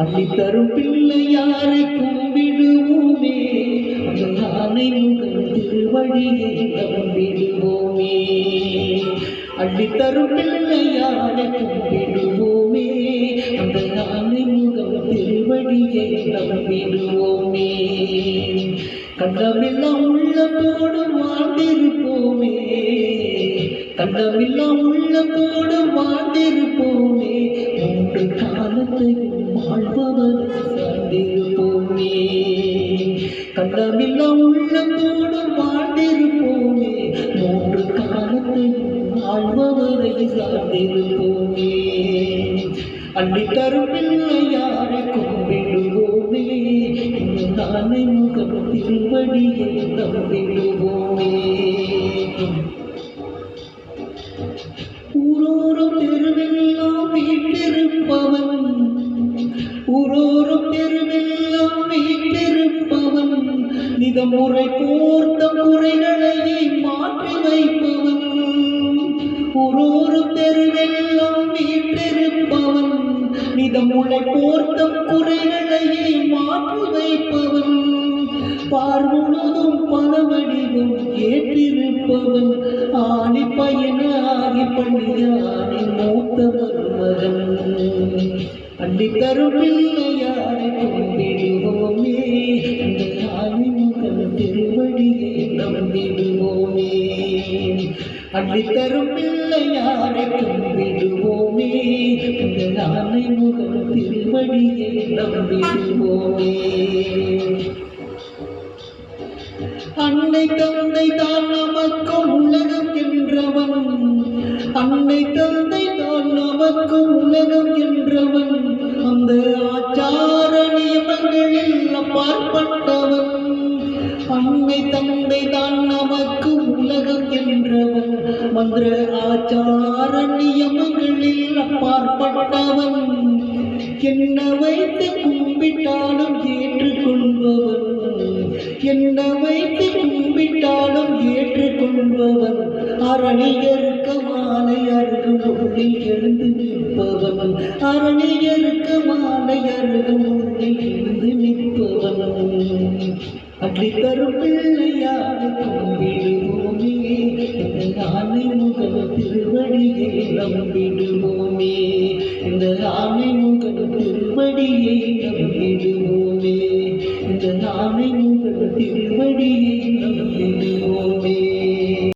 அள்ளி தரும் பிள்ளையாரை கும்பிடுவோமே? அந்த யானை முகன் நம்பிடுவோமே அள்ளி தரும் பிள்ளையாரை கும்பிடுவோமே? அந்த நானை முகம் திருவழியை நம்பிடுவோமே கண்டமெல்லாம் உள்ளத்தோடு வாழ்ந்திருப்போமே. கண்டமெல்லாம் உள்ளத்தோடு வாழ்ந்திருப்போமே. மூன்று காலத்தையும் வாழ்பவர் சார்ந்திருப்போமே கண்டமெல்லாம் உள்ளத்தோடு வாழ்ந்திருப்போமே. மூன்று காலத்தையும் வாழ்பவரை சார்ந்திருப்போமே. அள்ளி தரும் பிள்ளையாரை கும்பிடுவோமே நாளை முகம் திருவடியை நம்பிடுவோமே தெருவெல்லாம் வீட்டிருப்பவன் ஊரோரும் தெருவெல்லாம் வீட்டிருப்பவன் நித முறை போர்த்த முறைகளை மாற்றி வைப்பவன் ஊரோரும் தெருவெல்லாம் வீட்டிருப்பவன் நித முறை போர்த்த குறைகளையே மாற்றி வைப்பவன். பார்முழுதும் பல வடிவம் ஏற்றிருப்பவன் ஆணி பயன ஆகி பள்ளியானி மூத்தவர் மகன் அள்ளி தருமில்லையாரை கும்பிடுவோமே இந்த ஆணி முகன் திருவடியை நம்பிடுவோமே. அள்ளி தரும் பிள்ளையாரை கும்பிடுவோமே இந்த ஆணை திருவடியை நம்பிடுவோமே. அன்னை தந்தை தான் நமக்கும் உலகம் என்றவன். அந்த ஆச்சார நியமங்களில் அப்பாற்பட்டவன். அன்னை தந்தை தான் நமக்கு உலகம் என்றவன். மந்திர ஆச்சார நியமங்களில் அப்பாற்பட்டவன். என்ன வைத்து கும்பிட்டாலும் ஏற்றுக்கொள்பவன். என்ன வைத்து கும்பிட்டாலும் ஏற்றுக்கொள்பவன். அரணியருக்கு மாலை அருகும் முன்னில் எழுந்து நிற்பவன். அரணியருக்கு மாலை அருகும் முன்னில் எழுந்து நிற்பவன். அப்படி தரும் பிள்ளையாரை கும்பிடுவோமே இந்த ஆணை முகம் திருவடியை நம்பிடுவோமே. இந்த ஆணை முகம் திருவடியை நம்பிடுவோம்.